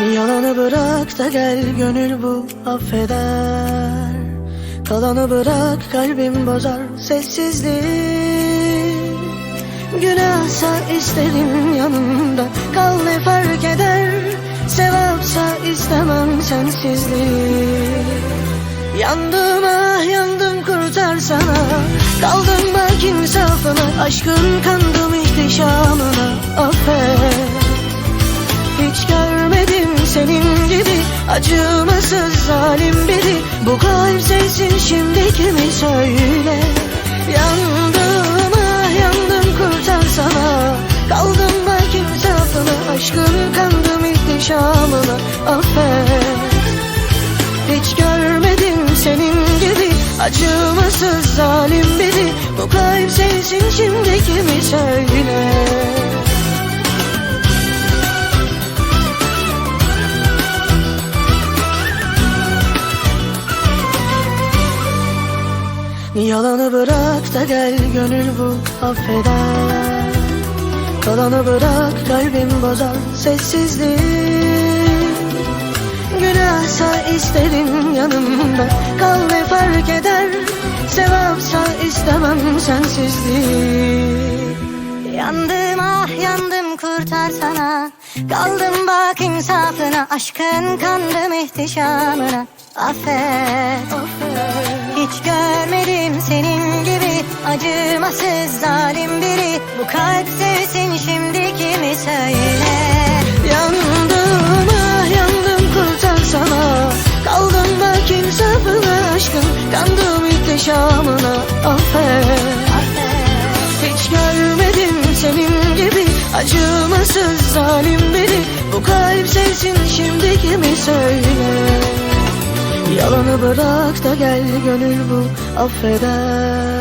Yalanı bırak da gel gönül bu affeder. Kalanı bırak kalbim bozar sessizliği. Günahsa isterim yanımda Kal ne fark eder? Sevapsa istemem sensizliği. Yandım ah yandım kurtarsana Kaldım bak insafına Aşkın kandım ihtişamına Affet. Hiç gibi acımasız zalim biri. Bu kalp sensin şimdi kimi söyle? Yandım ah yandım kurtarsana Kaldım bak insafına aşkın kandım ihtişamına Affet. Hiç görmedim senin gibi. Acımasız zalim biri. Bu kalp sensin şimdi kimi söyle Yalanı bırak da gel gönül bu affeder. Kalanı bırak kalbim bozar sessizliği. Günahsa isterim yanımda Kal ne fark eder? Sevapsa istemem sensizliği. Yandım ah yandım kurtarsana Kaldım bak insafına Aşkın kandım ihtişamına Affet Hiç Acımasız zalim biri. Bu kalp sevsin şimdi kimi söyle Yandım ah yandım kurtarsana Kaldım bak insafına aşkın. Kandım ihtişamına affet. Hiç görmedim senin gibi. Acımasız zalim biri. Bu kalp sevsin şimdi kimi söyle Yalanı bırak da gel gönül bu affeder